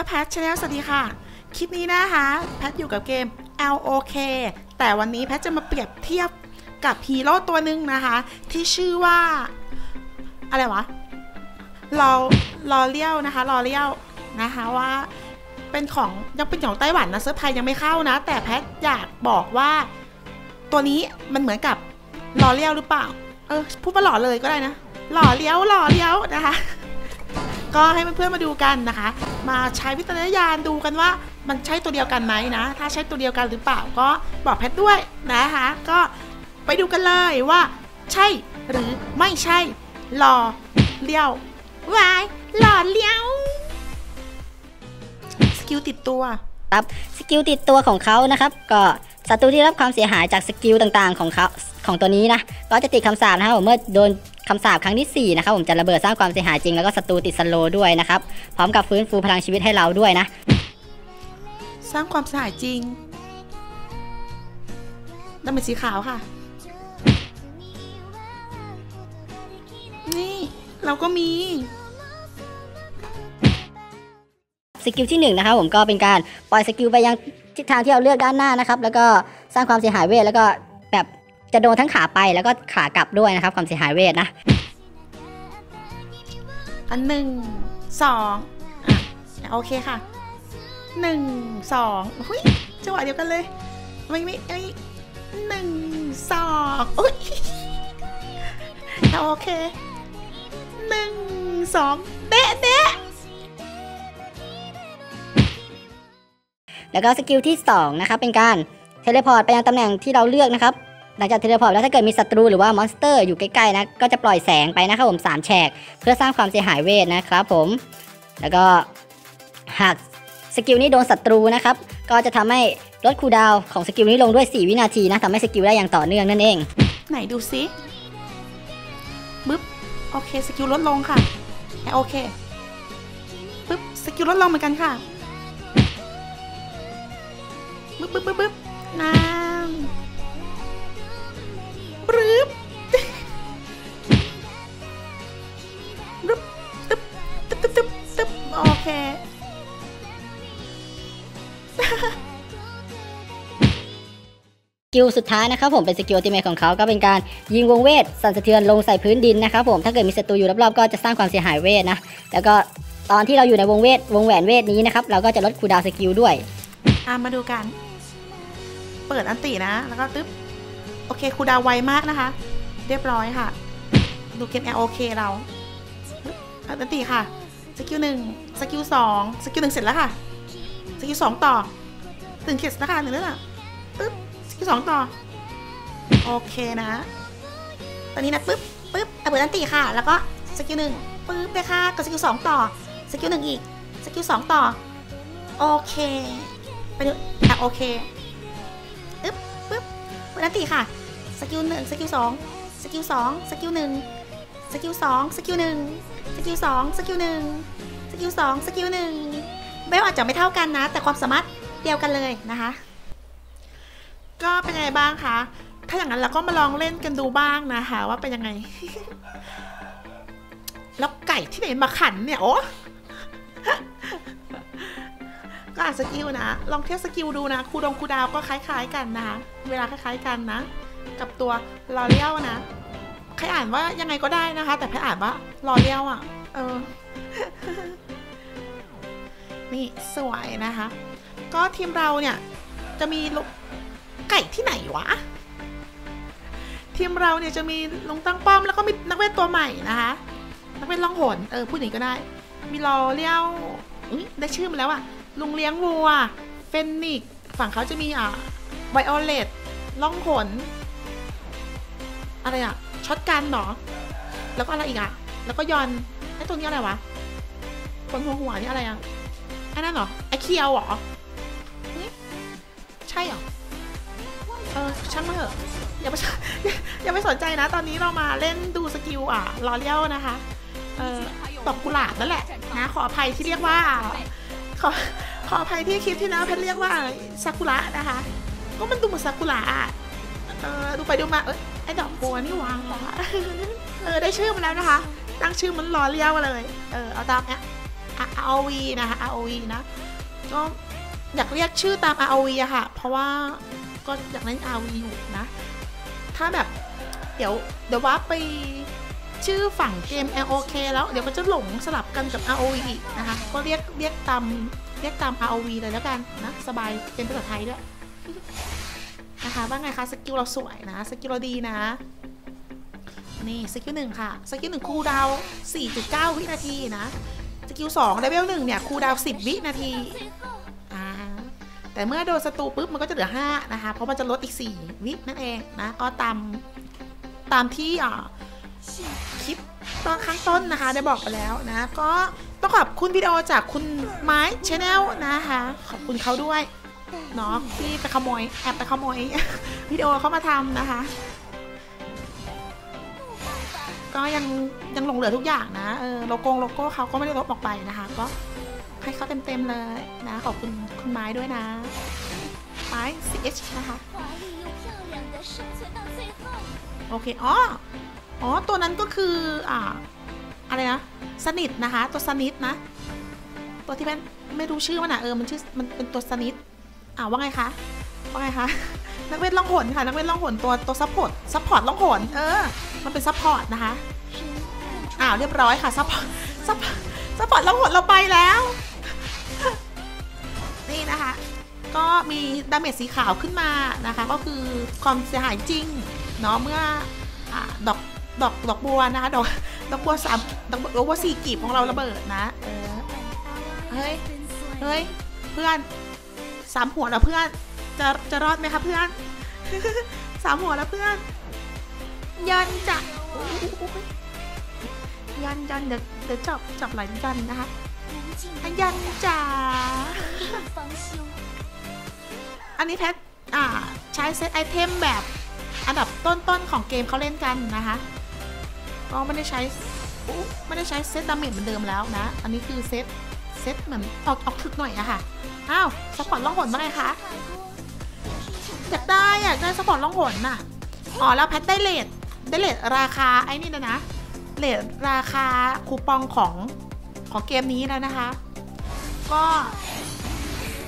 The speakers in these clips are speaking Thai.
ป้าแพทชาแนลสวัสดีค่ะ คลิปนี้นะคะ แพทอยู่กับเกม LOK แต่วันนี้แพทจะมาเปรียบเทียบกับฮีโร่ตัวหนึ่งนะคะ ที่ชื่อว่า อะไรวะลอลอเลียวนะคะลอเลียวนะคะว่าเป็นของยังเป็นของไต้หวันนะเซิร์ฟไทยยังไม่เข้านะ แต่แพทอยากบอกว่า ตัวนี้มันเหมือนกับลอเลียวหรือเปล่า เออพูดว่าหล่อเลยก็ได้นะหล่อเลี้ยวหล่อเลี้ยวนะคะ ก็ให้เพื่อนๆมาดูกันนะคะ มาใช้วิจารณญาณดูกันว่ามันใช่ตัวเดียวกันไหมนะ ถ้าใช่ตัวเดียวกันหรือเปล่าก็บอกแพทด้วยนะคะ ก็ไปดูกันเลยว่า ใช่หรือไม่ใช่หล่อเลี้ยววายหล่อเลี้ยวสกิลติดตัวครับสกิลติดตัวของเขานะครับ ก็ศัตรูที่รับความเสียหายจากสกิลต่างๆของเขาของตัวนี้นะก็จะติดคำสาปนะครับเมื่อโดน คำสาปครั้งที่4นะครับผมจะระเบิดสร้างความเสียหายจริงแล้วก็ศัตรูติดสโลว์ด้วยนะครับพร้อมกับฟื้นฟูพลังชีวิตให้เราด้วยนะ สร้างความเสียหายจริงดำเป็นสีขาวค่ะ นี่เราก็มีสกิลที่1นะครับผมก็เป็นการปล่อยสกิลไปยังทิศทางที่เราเลือกด้านหน้านะครับ แล้วก็สร้างความเสียหายเวทแล้วก็แบบ จะโดนทั้งขาไปแล้วก็ขากลับด้วยนะครับ ความเสียหายเวทนะ อันหนึ่งสองอะโอเคค่ะหนึ่งสองหุ้ยจังหวะเดียวกันเลย ไม่ไม่ไอ้หนึ่งสองอุ้ยโอเคหนึ่งสองเดะเดะแล้วก็สกิลที่ 2 นะครับ เป็นการเทเลพอร์ตไปยังตำแหน่งที่เราเลือกนะครับ หลังจากเทเลพอร์ตแล้วถ้าเกิดมีศัตรูหรือว่ามอนสเตอร์อยู่ใกล้ๆนะก็จะปล่อยแสงไปนะครับผม3แฉกเพื่อสร้างความเสียหายเวทนะครับผมแล้วก็หากสกิลนี้โดนศัตรูนะครับก็จะทำให้ลดคูดาวของสกิลนี้ลงด้วย 4 วินาทีนะทำให้สกิลได้อย่างต่อเนื่องนั่นเอง ไหนดูซิปึ๊บโอเคสกิลลดลงค่ะโอเคปึ๊บสกิลลดลงเหมือนกันค่ะปึ๊บปึ๊บปึ๊บปึ๊บน้ำ ปึ๊บปึ๊บตึ๊บตึ๊บตึ๊บตึ๊บตึ๊บโอเคสกิลสุดท้ายนะครับผมเป็นสกิลอัลติเมทของเขาก็เป็นการยิงวงเวทสั่นสะเทือนลงใส่พื้นดินนะครับผมถ้าเกิดมีศัตรูอยู่รอบๆก็จะสร้างความเสียหายเวทนะแล้วก็ตอนที่เราอยู่ในวงเวทวงแหวนเวทนี้นะครับเราก็จะลดคูลดาวน์สกิลด้วยอะมาดูกัน เปิดอันตินะ แล้วก็ตึ๊บ โอเคครูดาวไวมากนะคะ เรียบร้อยค่ะ ดูเกม L O K เราปึ๊บอันติค่ะ สกิลหนึ่งสกิลสองสกิลหนึ่งเสร็จแล้วค่ะ สกิลสองต่อถึงเข็ดแล้วค่ะหนึ่งแล้วน่ะปึ๊บสกิลสองต่อ โอเคนะ ตอนนี้นะปึ๊บปึ๊บอะเปิดอันติค่ะ แล้วก็สกิลหนึ่งปึ๊บเลยค่ะกับสกิลสองต่อ สกิลหนึ่งอีก สกิลสองต่อ โอเค ไปดูอะโอเคอึ๊บปึ๊บเปิดอันติค่ะ สกิลหนึ่งสกิลสองสกิลสองสกิลหนึ่งสกิลสองสกิลหนึ่งสกิลสองสกิลหนึ่งสกิลสองสกิลหนึ่งเบลอาจจะไม่เท่ากันนะ แต่ความสามารถเดียวกันเลยนะคะ ก็เป็นยังไงบ้างคะถ้าอย่างนั้นเราก็มาลองเล่นกันดูบ้างนะคะว่าเป็นยังไง แล้วไก่ที่ไหนมาขันเนี่ยโอ้ก็อ่านสกิลนะ ลองเทียบสกิลดูนะ คูดงคูดาวก็คล้าย ๆ กันนะคะ เวลาคล้าย ๆ กันนะ กับตัวลอเลียวนะ ใครอ่านว่ายังไงก็ได้นะคะ แต่แพทย์อ่านว่าลอเลียวอะ เออ นี่สวยนะคะ ก็ทีมเราเนี่ย จะมีลูกไก่ที่ไหนวะ ทีมเราเนี่ยจะมีลงตั้งป้อมแล้วก็มีนักเวทตัวใหม่นะคะ นักเวทล่องหนเออพูดอย่างนี้ก็ได้ มีลอเลียวได้ชื่อมาแล้วอะลุงเลี้ยงวัว เฟนิก ฝั่งเขาจะมีอะไวโอเลตล่องหน อะไรอะช็อตกันเหรอ แล้วก็อะไรอีกอะแล้วก็ยอนไอ้ตัวนี้อะไรวะคนหัวหัวนี่อะไรอะไอ้นั่นเหรอไอ้เคียวเหรอนี่ใช่เหรอเออช่างมาเถอะอย่าไปอย่าไปสนใจนะ ตอนนี้เรามาเล่นดูสกิลอะลอเลียวนะคะเออดอกกุหลาบนั่นแหละนะขออภัยที่เรียกว่าขอขออภัยที่คลิปที่แล้วเพชรเรียกว่าซากุระนะคะ ก็มันดูเหมือนซากุระอะเออดูไปดูมาเอ้ย ไอ้ดอกบัวนี่วางวะเออได้ชื่อมาแล้วนะคะ ตั้งชื่อมันลอเลี้ยวมาเลย เออเอาตามเนี้ย ROV นะคะ ROV นะ ก็อยากเรียกชื่อตาม ROV อะค่ะ เพราะว่าก็อยากเล่น ROV อยู่นะ ถ้าแบบเดี๋ยวเดี๋ยวว่าไปชื่อฝั่งเกม LOK แล้วเดี๋ยวก็จะหลงสลับกันกับ ROV อีกนะคะ ก็เรียกเรียกตามเรียกตาม ROV เลยแล้วกันนะ สบายเป็นภาษาไทยด้วย นะคะว่าไงคะสกิลเราสวยนะสกิลเราดีนะ นี่สกิลหนึ่งค่ะสกิลหนึ่งคูดาว 4.9 วินาทีนะสกิลสองเลเวลหนึ่งเนี่ยคูดาว 10 วินาทีอ่าแต่เมื่อโดนศัตรูปุ๊บมันก็จะเหลือ 5 นะคะ เพราะมันจะลดอีก 4 วินั่นเองนะ ก็ตามตามที่อ่าคลิปตอนข้างต้นนะคะ ได้บอกไปแล้วนะ ก็ต้องขอบคุณวิดีโอจากคุณไม้ชาแนลนะคะ ขอบคุณเขาด้วย เนาะที่ไปขโมยแอบไปขโมยวิดีโอเข้ามาทำนะคะ ก็ยังยังหลงเหลือทุกอย่างนะเออโลโก้โลโก้เขาก็ไม่ได้ลบออกไปนะคะ ก็ให้เขาเต็มเต็มเลยนะขอบคุณคุณไม้ด้วยนะไม้ CH นะคะโอเคอ๋ออ๋อตัวนั้นก็คืออ่าอะไรนะสนิทนะคะ ตัวสนิทนะ ตัวที่เป็นไม่รู้ชื่อมันอะเออมันชื่อมันเป็นตัวสนิท อ่าว่าไงคะว่าไงคะนักเวทล่องหนค่ะ นักเวทล่องหนตัวตัวซัพพอร์ตซัพพอร์ตล่องหนเออ มันเป็นซัพพอร์ตนะคะอ้าวเรียบร้อยค่ะซัพพอร์ตซัพพอร์ตซัพพอร์ตล่องหนเราไปแล้ว นี่นะคะ ก็มีดาเมจสีขาวขึ้นมานะคะ ก็คือความเสียหายจริงเนาะเมื่ออาดอกดอกดอกบัวนะคะดอกดอกบัวสามดอกบัวสี่กีบของเราระเบิดนะเออเฮ้ยเฮ้ยเพื่อน สามหัวแล้วเพื่อน จะจะรอดไหมคะเพื่อน สามหัวแล้วเพื่อนยันจะยันยันเดี๋ยวเดี๋ยวจับจับหลยันนะคะยันจ่าอันนี้แพทอ่าใช้เซตไอเทมแบบอันดับต้นๆของเกมเขาเล่นกันนะคะก็ไม่ได้ใช้ไม่ได้ใช้เซตดาเมจเหมือนเดิมแล้วนะ อันนี้คือเซตเซตเหมือนออกออกถึกหน่อยอะค่ะ อ้าวสปอร์ตล่องหนว่าไงคะ，อยากได้อยากได้สปอร์ตล่องหนน่ะอ๋อแล้วแพทได้เลทได้เลทราคาไอ้นี่นะนะเลทราคาคูปองของของเกมนี้แล้วนะคะ ก็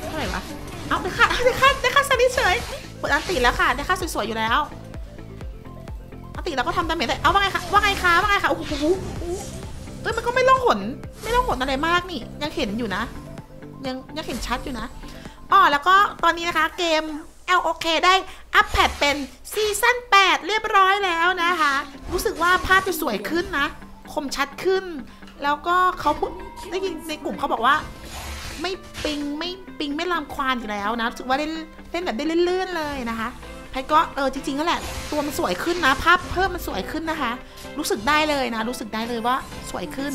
เท่าไหร่วะเอาได้ค่าได้ค่าได้ค่าสนิทเฉยปิดอันติแล้วค่ะได้ค่าสวยๆอยู่แล้วอันติเราก็ทำดาเมจได้เอาว่าไงคะว่าไงคะว่าไงคะโอ้โหโอ้โหโอ้โหเอ้ยมันก็ไม่ล่องหนไม่ล่องหนอะไรมากนี่ยังเห็นอยู่นะ ยังยังเห็นชัดอยู่นะอ๋อแล้วก็ตอนนี้นะคะเกม LOK ได้อัปเดตเป็นซีซั่น8 เรียบร้อยแล้วนะคะ รู้สึกว่าภาพจะสวยขึ้นนะ คมชัดขึ้น แล้วก็เขาพูดได้ยินในกลุ่มเขาบอกว่า ไม่ปิงไม่ปิงไม่ลามควานอีกแล้วนะรู้สึกว่าเล่นเล่นแบบได้เลื่อนๆเลยนะคะแพทก็เออจริงๆก็แหละตัวมันสวยขึ้นนะ ภาพเพิ่มมันสวยขึ้นนะคะ รู้สึกได้เลยนะ รู้สึกได้เลยว่าสวยขึ้น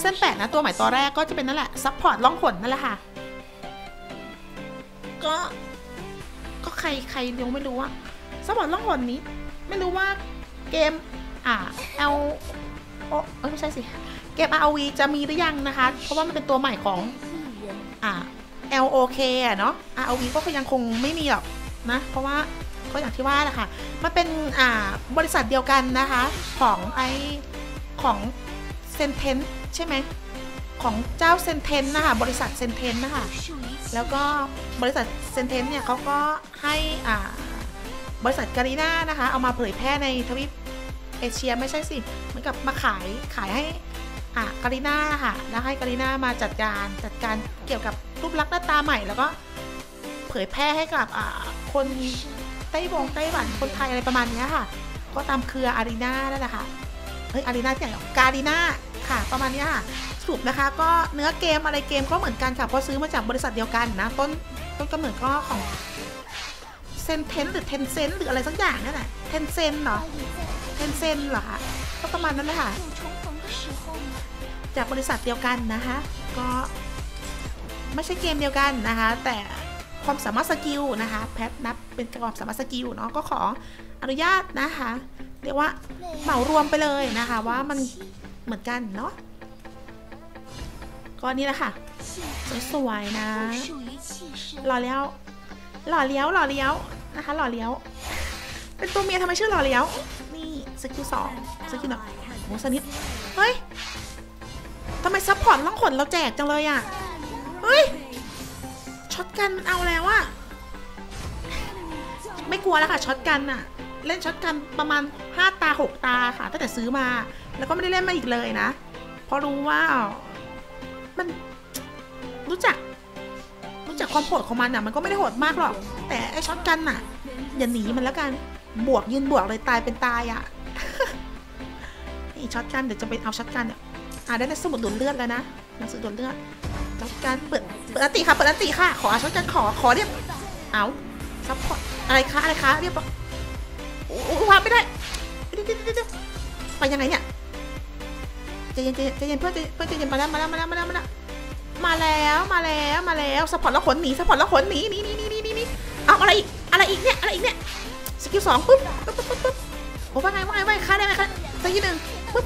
เส้นแปดนะตัวใหม่ตัวแรกก็จะเป็นนั่นแหละซัพพอร์ตล่องหนนั่นแหละค่ะ ก็ก็ใครใครยังไม่รู้ว่าซัพพอร์ตล่องหนนี้ ไม่รู้ว่าเกมอ่า L โอเอ้ยไม่ใช่สิ เกม ROV จะมีหรือยังนะคะ เพราะว่ามันเป็นตัวใหม่ของอ่า LOK อะเนาะ ROV ก็ยังคงไม่มีหรอกนะ เพราะว่าก็อย่างที่ว่าแหละค่ะ มันเป็นอ่าบริษัทเดียวกันนะคะ ของไอของเซนเทน ใช่ไหมของเจ้าเซนเทนนะคะบริษัทเซนเทนนะคะแล้วก็บริษัทเซนเทนเนี่ยเขาก็ให้อ่าบริษัทการีน่านะคะเอามาเผยแพร่ในทวีปเอเชียไม่ใช่สิเหมือนกับมาขายขายให้อ่าการีน่าค่ะแล้วให้การีน่ามาจัดการจัดการเกี่ยวกับรูปลักษณ์หน้าตาใหม่แล้วก็เผยแพร่ให้กับอ่าคนไต้หวงไต้หวันคนไทยอะไรประมาณนี้ค่ะ ก็ตามเครืออารีนานั่นแหละค่ะเฮ้ยอารีนาที่ไหนหรอการีนา ค่ะ ประมาณนี้ค่ะสรุปนะคะ ก็เนื้อเกมอะไรเกมก็เหมือนกันค่ะเพราะซื้อมาจากบริษัทเดียวกันนะ ต้นต้นกำเนิดก็ของเซนเทนหรือเทนเซนหรืออะไรสักอย่างนั่นแหละเทนเซนเหรอเทนเซนเหรอก็ประมาณนั้นเลยค่ะจากบริษัทเดียวกันนะคะก็ไม่ใช่เกมเดียวกันนะคะ แต่ความสามารถสกิลนะคะ แพทนับเป็นความสามารถสกิลเนาะก็ขออนุญาตนะคะ เรียกว่าเหมารวมไปเลยนะคะ ว่ามัน เหมือนกันเนาะก้อนนี้แหละค่ะ สวยๆนะ หล่อเลี้ยว หล่อเลี้ยว หล่อเลี้ยวนะคะ หล่อเลี้ยว เป็นตัวเมียทำไมชื่อหล่อเลี้ยว นี่สกิลสองสกิลหนึ่งโหสนิท เฮ้ยทำไมซับพอร์ตล่องขนเราแจกจังเลยอะ เฮ้ย ช็อตกันเอาแล้วอะไม่กลัวแล้วค่ะช็อตกันอะ เล่นช็อตกันประมาณ 5 ตา 6 ตาค่ะ ตั้งแต่ซื้อมา แล้วก็ไม่ได้เล่นมาอีกเลยนะ เพราะรู้ว่ามันรู้จัก รู้จักความโหดของมันอะมันก็ไม่ได้โหดมากหรอก แต่ไอช็อตกันอะอย่าหนีมันแล้วกัน บวกยืนบวกเลยตายเป็นตายอะนี่ช็อตกันเดี๋ยวจะไปเอาช็อตกันเนี่ยอ่าได้ในสมุดดูดเลือดแล้วนะหนังสือดูดเลือดช็อตกันเปิดเปิดอันติค่ะเปิดอันติค่ะ ขอช็อตกันขอขอเรียบเอาซัพพอร์ตอะไรคะอะไรคะเรียบร้อย อ้โหวางไม่ได้ไปยังไงเนี่ยใจเย็นใจเย็นเพื่อนเพื่อนใจเย็นมาแล้วมาแล้วมาแล้วมาแล้วมาแล้วมาแล้วมาแล้วมาแล้วซัพพอร์ตแล้วขนหนีซัพพอร์ตแล้วขนหนีหนีหนีหนีหนีหนีหนีเอาอะไรอีกอะไรอีกเนี่ยอะไรอีกเนี่ยสกิลสองปุ๊บปุ๊บปุ๊บปุ๊บโอ้ว่าไงว่าไงว่าไงคะได้ไหมคะสักทีหนึ่งปุ๊บ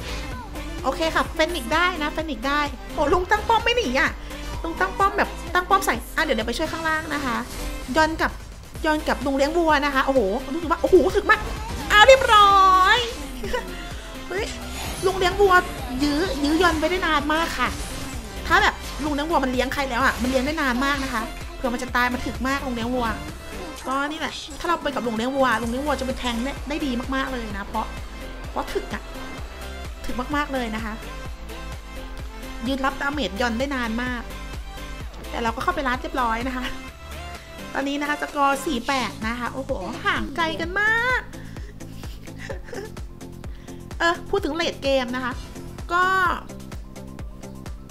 โอเคค่ะเฟนิกได้นะเฟนิกได้โอ้ลุงตั้งป้อมไม่หนีอะลุงตั้งป้อมแบบตั้งป้อมใส่อะเดี๋ยวเดี๋ยวไปช่วยข้างล่างนะคะย้อนกับ ย้อนกับลุงเลี้ยงวัวนะคะ โอ้โหรู้สึกว่า โอ้โหถึกมากอ้าวเรียบร้อยเฮ้ยลุงเลี้ยงวัว ยื้อยื้อยอนไปได้นานมากค่ะ ถ้าแบบลุงเลี้ยงวัวมันเลี้ยงใครแล้วอะ มันเลี้ยงได้นานมากนะคะ เผื่อมันจะตายมันถึกมากลุงเลี้ยงวัว ก็นี่แหละ ถ้าเราไปกับลุงเลี้ยงวัว ลุงเลี้ยงวัวจะเป็นแทงได้ได้ดีมากๆเลยนะ เพราะ เพราะถึกอะถึกมากๆเลยนะคะ ยืนรับดาเมจยอนได้นานมาก แต่เราก็เข้าไปร้านเรียบร้อยนะคะ ตอนนี้นะคะสกอร์48 นะคะ โอ้โห ห่างไกลกันมาก เออพูดถึงเลดเกมนะคะ ก็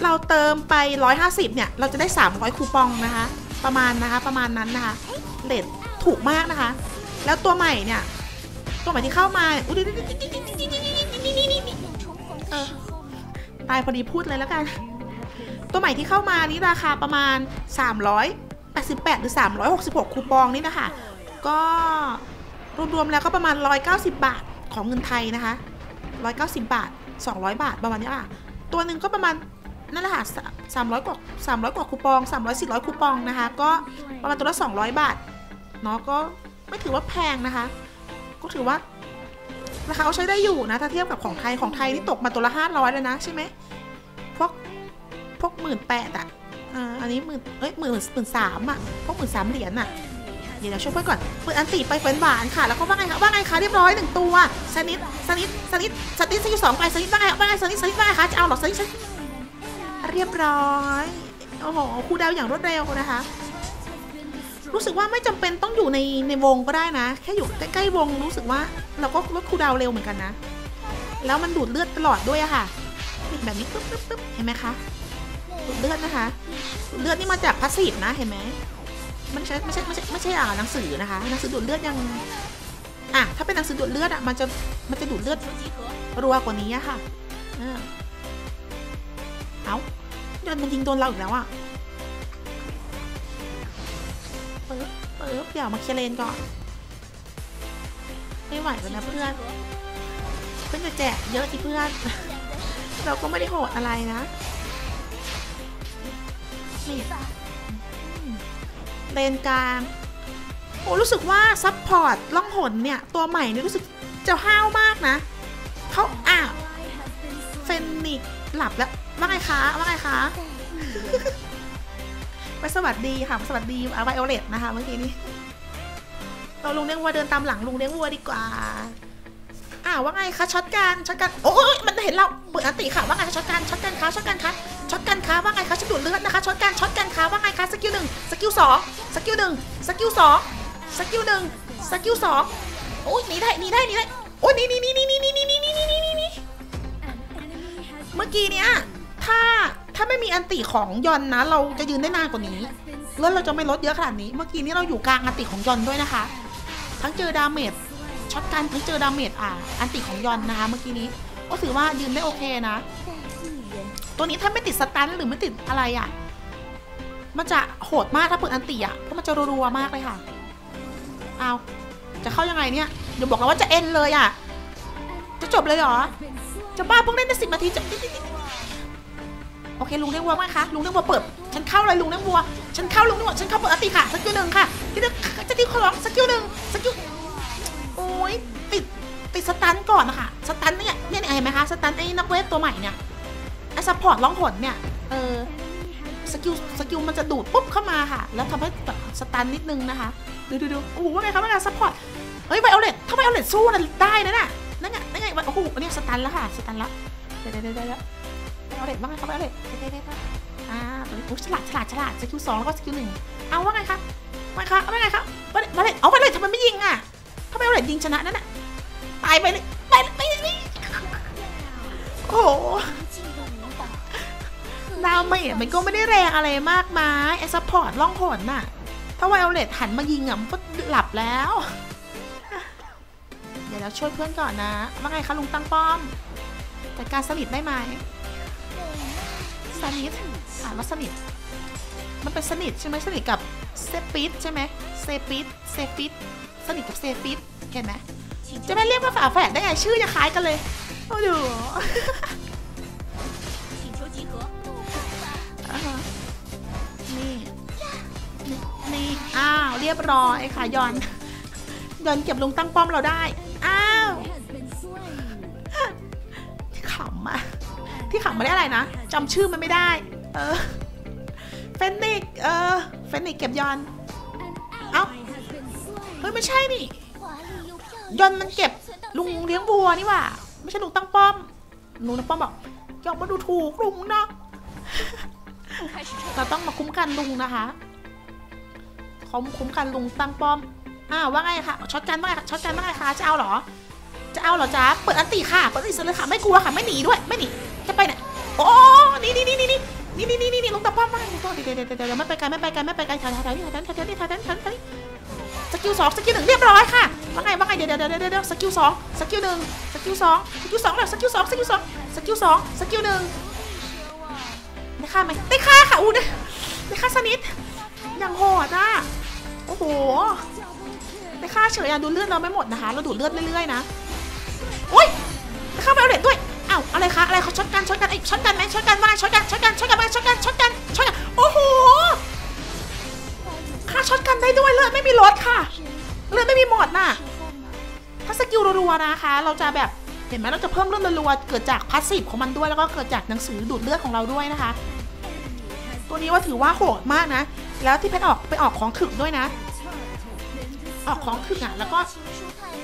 เราเติมไป 150 เนี่ย เราจะได้ 300 คูปองนะคะ ประมาณนะคะ ประมาณนั้นนะคะเลทถูกมากนะคะ แล้วตัวใหม่เนี่ย ตัวใหม่ที่เข้ามาอุ๊ยเออตายพอดีพูดเลยแล้วกัน ตัวใหม่ที่เข้ามานี่ราคาประมาณ 300 388 หรือ 366 คูปองนี่นะคะ ก็รวมๆแล้วก็ประมาณ 190 บาทของเงินไทยนะคะ 190 บาท 200 บาทประมาณนี้อะ ตัวหนึ่งก็ประมาณนั่นแหละค่ะสามร้อยกว่าสามร้อยกว่าคูปองสามร้อยสี่ร้อยคูปองนะคะ ก็ประมาณตัวละสองร้อยบาท เนาะ ก็ไม่ถือว่าแพงนะคะ ก็ถือว่าราคาเขาใช้ได้อยู่นะ ถ้าเทียบกับของไทย ของไทยนี่ตกมาตัวละห้าร้อยเลยนะใช่ไหมพวกพวกหมื่นแปดอะ อ่าอันนี้หมื่นเอ้ยหมื่นหมื่นสามอะพวกหมื่นสามเหรียญอะเดี๋ยวเราช่วยเพื่อนก่อนเปิดอันติไปเฟินหวานค่ะ แล้วก็ว่าไงคะว่าไงคะเรียบร้อยหนึ่งตัวสนิทสนิทสนิทสนิทสนิทสองไปสนิทว่าไงว่าไงสนิทสนิทว่าไงคะจะเอาหรอสนิทสนิทเรียบร้อยโอ้โหครูดาวอย่างรวดเร็วนะคะ รู้สึกว่าไม่จำเป็นต้องอยู่ในในวงก็ได้นะ แค่อยู่ใกล้ๆวงรู้สึกว่า เราก็ลดครูดาวเร็วเหมือนกันนะ แล้วมันดูดเลือดตลอดด้วยอะค่ะแบบนี้ปึ๊บปึ๊บปึ๊บเห็นไหมคะ เลือดนะคะดูดเลือดนี่มาจากพาสซีฟนะเห็นไหมมันใช่ไม่ใช่ไม่ใช่ไม่ใช่อ่าหนังสือนะคะหนังสือดูดเลือดยังอะถ้าเป็นหนังสือดูดเลือดอะมันจะมันจะดูดเลือดรัวกว่านี้อะค่ะเอ้าโดนมันยิงโดนเราอีกแล้วอะเปิบเปิบเดี๋ยวมาเคลียร์เลนก่อนไม่ไหวแล้วนะเพื่อนเพื่อนจะแจกเยอะที่เพื่อน เราก็ไม่ได้โหดอะไรนะ เลนกลาง โอ้รู้สึกว่าซัพพอร์ตล่องหนเนี่ย ตัวใหม่เนี่ยรู้สึกจะห้าวมากนะเขาอ้าวเฟนนิกหลับแล้ว ว่าไงคะ ว่าไงคะ ไปสวัสดีค่ะ สวัสดีอาไวโอเลตนะคะเมื่อกี้นี้ เราลุงเลี้ยงวัวเดินตามหลังลุงเลี้ยงวัวดีกว่า อ้าวว่าไงคะช็อตกันช็อตกันโอ้ยมันเห็นเราเปิดอันติค่ะ ว่าไงคะช็อตกันช็ สกิลสองสกิลหนึ่งสกิลสองสกิลหนึ่งสกิลสองโอ้ยหนีได้หนีได้หนีได้โอ้ยหนีหนีหนีหนีหนีหนีหนีหนีหนีหนีหนีหนีเมื่อกี้เนี้ยถ้าถ้าไม่มีอันติของยอนนะ เราจะยืนได้นานกว่านี้แล้วเราจะไม่ลดเยอะขนาดนี้ เมื่อกี้นี้เราอยู่กลางอันติของยอนด้วยนะคะ ทั้งเจอดาเมจช็อตกันทั้งเจอดาเมจอ่าอันติของยอนนะคะเมื่อกี้นี้ก็ถือว่ายืนได้โอเคนะ ตัวนี้ถ้าไม่ติดสตันหรือไม่ติดอะไรอะ มันจะโหดมากถ้าเปิดอันติอะเพราะมันจะรัวๆมากเลยค่ะ เอาจะเข้ายังไงเนี่ยเดี๋ยวบอกแล้วว่าจะเอ็นเลยอะ จะจบเลยเหรอ จะบ้าเพิ่งเล่นได้สิบนาทีจะโอเคลุงเลี้ยงวัวไหมคะลุงเลี้ยงวัวเปิด ฉันเข้าเลยลุงเลี้ยงวัว ฉันเข้าลุงเลี้ยงวัวฉันเข้าเปิดอติค่ะสกิลหนึ่งค่ะที่จะจะตีขอร้องสกิลหนึ่งสกิลโอ้ยติดติดสตันก่อนนะคะสตันเนี่ยเนี่ยเห็นไหมคะสตันไอ้นักเวทตัวใหม่เนี่ยไอ้ซัพพอร์ตล่องหนเนี่ยเออ สกิลสกิลมันจะดูดปุ๊บเข้ามาค่ะ แล้วทำให้แบบสตันนิดนึงนะคะ ดูดูดูโอ้โหว่าไงครับว่าซัพพอร์ตเฮ้ยไวโอเลตทำไมโอเลตสู้นั่นได้นะน่ะนั่นไงนั่นไงโอ้โหอันนี้สตันแล้วค่ะสตันแล้วได้ได้ได้แล้วไวโอเลตว่าไงครับไวโอเลตได้ได้ได้อ่าตรงนี้โอ้ฉลาดฉลาดฉลาดสกิลสองแล้วก็สกิลหนึ่งเอาว่าไงครับว่าครับว่าไงครับไวโอเลตเอาไวโอเลตทำไมไม่ยิงอะทำไมเอโเลตยิงชนะนั่นน่ะตายไปเลยไปไปไปโอ้ ดาวเมจมันก็ไม่ได้แรงอะไรมากมายไอ้ซัพพอร์ตล่องหนน่ะ ถ้าไวโอเลตหันมายิงอะมันก็หลับแล้ว เดี๋ยวเราช่วยเพื่อนก่อนนะว่าไงคะลุงตั้งป้อมจัดการสนิทได้ไหมสนิทอ่านว่าสนิท มันเป็นสนิทใช่ไหมสนิทกับเซปิดใช่ไหมเซปิดเซปิดสนิทกับเซปิดเห็นไหมจะไม่เรียกว่าฝาแฝดได้ไงชื่อจะคล้ายกันเลยโอ้ดู อ้าว เรียบร้อยค่ะยอนยอนเก็บลงตั้งป้อมเราได้ อ้าวที่ขำอะที่ขำมาได้อะไรนะจำชื่อมันไม่ได้ เออเฟนนิกเออเฟนนิกเก็บยอนเอ้าเฮ้ยไม่ใช่นี่ยอนมันเก็บลุงเลี้ยงวัวนี่ว่า ไม่ใช่ลุงตั้งป้อมลุงตั้งป้อมบอกยอมมาดูถูกลุงนะเราต้องมาคุ้มกันลุงนะคะ เขาคุ้มกันลุงตั้งป้อมอ้าวว่าไงคะช็อตกันว่าไงช็อตกันว่าไงคะจะเอาเหรอ จะเอาเหรอจ๊ะเปิดอันตีค่ะเปิดอันตีเลยค่ะไม่กลัวค่ะไม่หนีด้วยไม่หนีจะไปไหนโอ้นี่นี่นี่นี่นี่นี่นี่นี่นี่ลุงตั้งป้อมว่าไงลุงตั้งเดี๋ยวเดี๋ยวเดี๋ยวเดี๋ยวไม่ไปไกลไม่ไปไกลไม่ไปไกลแถวแถวแถวนี้แถวแถวนี้แถวแถวนี้แถวนี้สกิลสองสกิลหนึ่งเรียบร้อยค่ะว่าไงว่าไงเดี๋ยวเดี๋ยวเดี๋ยวเดี๋ยวสกิลสองสกิลหนึ่งสกิลสองสกิลสองแล้วสกิลสองสกิลสองสกิลสองสกิลหนึ่งได้ค่าไหมได้ค่าค่ะอู้ได้ได้ค่าสนิท อย่างโหดอะโอ้โหแต่ฆ่าเฉยอะดูเลือดเราไม่หมดนะคะ เราดูดเลือดเรื่อยๆนะโอ้ยไปฆ่าเบลเลตด้วยอ้าวอะไรคะอะไรเขาช็อตกันช็อตกันไอ้ช็อตกันไหมช็อตกันว่าช็อตกันช็อตกันช็อตกันว่าช็อตกันช็อตกันช็อตกันโอ้โหฆ่าช็อตกันได้ด้วยเลือดไม่มีลดค่ะ เลือดไม่มีหมดน่ะถ้าสกิลรัวๆนะคะ เราจะแบบเห็นไหมเราจะเพิ่มเลือดรัวเกิดจากพาสซีฟของมันด้วยแล้วก็เกิดจากหนังสือดูดเลือดของเราด้วยนะคะ ตัวนี้ว่าถือว่าโหดมากนะ แล้วที่แพทออกไปออกของขึกด้วยนะ ออกของขึกอะ แล้วก็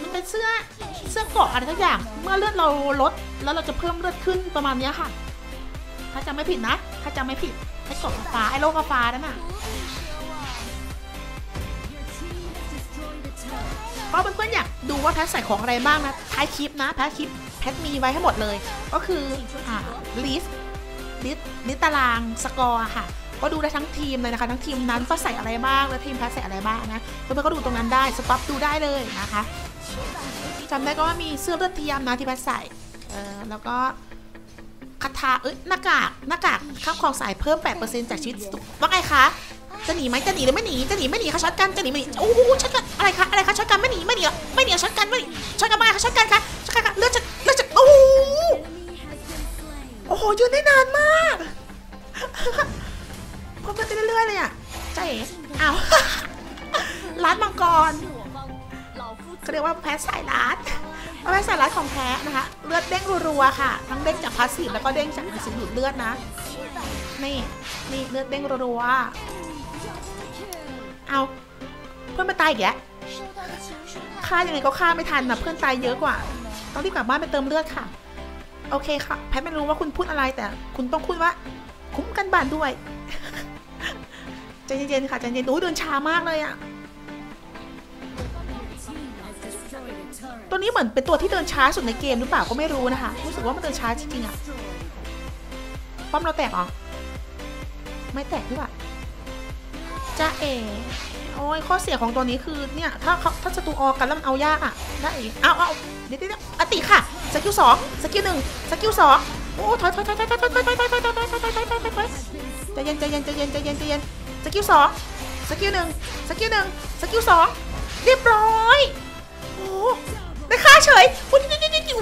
มันเป็นเสื้อเสื้อเกาะอะไรทักอย่าง เมื่อเลือดเราลด แล้วเราจะเพิ่มเลือดขึ้นประมาณนี้ค่ะ ถ้าจำไม่ผิดนะ ถ้าจำไม่ผิดไอ้เกาะฟ้าไอ้โลกฟ้านั่นน่ะก็เพื่อนๆอยากดูว่าแพทใส่ของอะไรบ้างนะ ท้ายคลิปนะ แพทคลิปแพทมีไว้ให้หมดเลย ก็คืออ่าลิสต์ลิสต์ตารางสกอร์ค่ะ ก็ดูได้ทั้งทีมเลยนะคะ ทั้งทีมนั้นก็ใส่อะไรบ้างแล้วทีมแพทใส่อะไรบ้างนะเพื่อนๆก็ดูตรงนั้นได้สต็อปดูได้เลยนะคะจำได้ก็ว่ามีเสื้อเลือดเทียมนะที่แพทใส่เออแล้วก็คาถาเอ้ยหน้ากากหน้ากากข้ามของสายเพิ่ม 8%จากชีวิตว่าไงคะจะหนีไหมจะหนีหรือไม่หนีจะหนีไม่หนีคะช็อตกันจะหนีไม่หนีโอ้โหช็อตกันอะไรคะอะไรคะช็อตกันไม่หนีไม่หนีไม่หนีช็อตกันไม่หนีช็อตกันมาคะช็อตกันคะช็อตกันคะเลือดจะเลือดจะโอ้โหโอ้โหยืนได้นานมาก ก็เพิ่มขึ้เรื่อยๆเลยอะเจ๊อ้าวร้านมังกรเขาเรียกว่าแพ้สายรัดแพ้สายรัดของแพ้นะคะ เลือดเด้งรัวๆค่ะ ทั้งเด้งจากพาสซีฟแล้วก็เด้งจากหนัสือดูดเลือดนะ นี่นี่เลือดเด้งรัวๆเอาเพื่อนมาตายแกฆ่ายังไงก็ฆ่าไม่ทันนะเพื่อนตายเยอะกว่า ต้องรีบกลับบ้านไปเติมเลือดค่ะ โอเคค่ะ แพทไม่รู้ว่าคุณพูดอะไรแต่ คุณต้องพูดว่า คุ้มกันบ้านด้วย ใจเย็นๆค่ะใจเย็นๆโอ้ยเดินช้ามากเลยอะตัวนี้เหมือนเป็นตัวที่เดินช้าสุดในเกมหรือเปล่าก็ไม่รู้นะคะ รู้สึกว่ามันเดินช้าจริงๆอะป้อมเราแตกเหรอ ไม่แตกดีกว่าจ้าเอโอ้ยข้อเสียของตัวนี้คือเนี่ย ถ้าเขาถ้าศัตรูออกกันแล้วมันเอายากอะได้อีกเอาเอาเดี๋ยวเดี๋ยวเดี๋ยวอติค่ะสกิลสองสกิลหนึ่งสกิลสองโอ้ถอยถอยถอยถอยถอยถอยถอยถอยถอยถอยถอยถอยถอยถอยถอยถอยถอยใจเย็นใจเย็นใจเย็นใจเย็นใจเย็น สกิลสองสกิลหนึ่งสกิลหนึ่งสกิลสองเรียบร้อยโอ้ได้ค่าเฉยอุ้ยนี่นี่นี่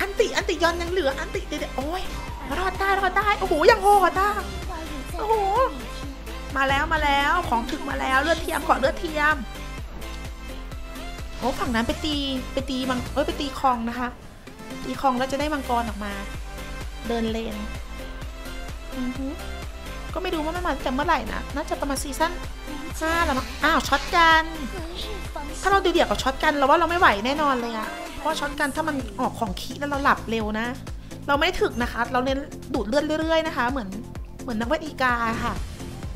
อันติอันติยอนยังเหลืออันติเดี๋ยวโอ้ยรอดได้รอดได้โอ้โหยังโหดอะโอ้โหมาแล้วมาแล้วของถึงมาแล้วเลือดเทียมขอเลือดเทียมโอ้ฝั่งนั้นไปตีไปตีมังเอ้ยไปตีคลองนะคะ ตีคลองแล้วจะได้มังกรออกมา เดินเลนอือหือ ก็ไม่รู้ว่ามันมาจากเมื่อไหร่นะน่าจะประมาณซีซั่นห้าแล้วมั้งอ้าวช็อตกันถ้าเราดูเดี่ยวกับช็อตกันเราว่าเราไม่ไหวแน่นอนเลยอะเพราะช็อตกันถ้ามันออกของขี้แล้วเราหลับเร็วนะ เราไม่ได้ถึกนะคะ เราเน้นดูดเลือดเรื่อยๆนะคะ เหมือนเหมือนนักเวทอีกาค่ะ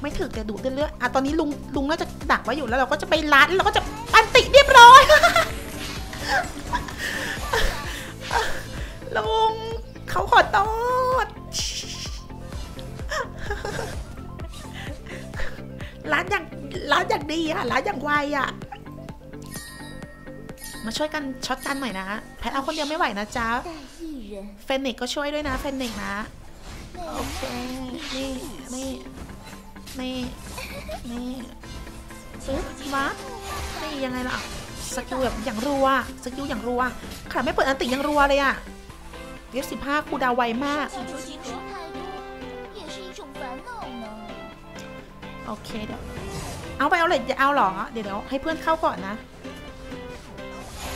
ไม่ถึกแต่ดูดเลือดๆอะตอนนี้ลุงลุงน่าจะดักไว้อยู่แล้วเราก็จะไปลัดแล้วเราก็จะปันติเรียบร้อย อะล้าอย่างไวอะ มาช่วยกันช็อตกันหน่อยนะ แพทเอาคนเดียวไม่ไหวนะจ๊ะ เฟนิกก็ช่วยด้วยนะเฟนิกนะ โอเค นี่ นี่ นี่ นี่ปึ๊บวะนี่ยังไงล่ะ สกิลแบบอย่างรัว สกิลอย่างรัวขนาดไม่เปิดอันติยังรัวเลยอะเลียบสิบห้าคูดาวไวมาก โอเคเดี๋ยว เอาไปเอาเลยจะเอาหรอ เดี๋ยวเดี๋ยวให้เพื่อนเข้าก่อนนะ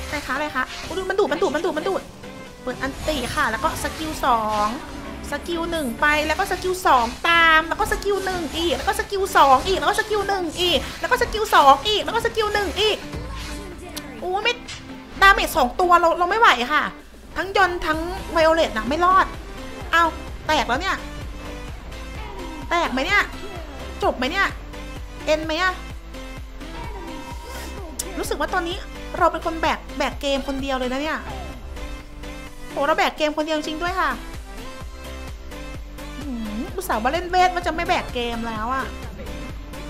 อะไรคะอะไรคะอุ๊ยดูมันดูดมันดูดมันดูดมันดูด เปิดอันติค่ะ แล้วก็สกิลสองสกิลหนึ่งไปแล้วก็สกิลสองตาม แล้วก็สกิลหนึ่งอีก แล้วก็สกิลสองอีก แล้วก็สกิลหนึ่งอีก แล้วก็สกิลสองอีก แล้วก็สกิลหนึ่งอีกโอ้ไม่ดาเมจสองตัวเราเราไม่ไหวค่ะ ทั้งยนทั้งไวโอเลตนะไม่รอด เอาแตกแล้วเนี่ย แตกไหมเนี่ย จบไหมเนี่ย เอ็นไหมอะรู้สึกว่าตอนนี้เราเป็นคนแบกแบกเกมคนเดียวเลยนะเนี่ยโอ้เราแบกเกมคนเดียวจริงด้วยค่ะอุตส่าห์มาเล่นเวทว่าจะไม่แบกเกมแล้วอะ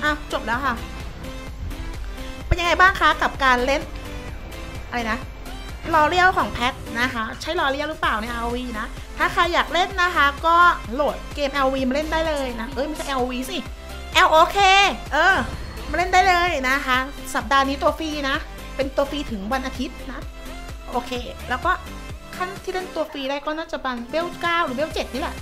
อะจบแล้วค่ะ เป็นยังไงบ้างคะกับการเล่น อะไรนะลอเรียลของแพ็คนะคะ ใช้ลอเรียลหรือเปล่าใน RV นะ ถ้าใครอยากเล่นนะคะ ก็โหลดเกม LV มาเล่นได้เลยนะ เอ้ยไม่ใช่ LV สิ L O K เออ มาเล่นได้เลยนะคะ สัปดาห์นี้ตัวฟรีนะ เป็นตัวฟรีถึงวันอาทิตย์นะ โอเค แล้วก็ขั้นที่เล่นตัวฟรีได้ก็น่าจะวันเบลเก้าหรือเบลเจ็ดนี่แหละ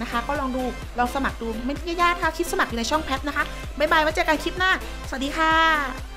นะคะ ก็ลองดูลองสมัครดูไม่ยากค่ะคิดสมัครอยู่ในช่องแพทนะคะ บ๊ายบายไว้เจอกันคลิปหน้า สวัสดีค่ะ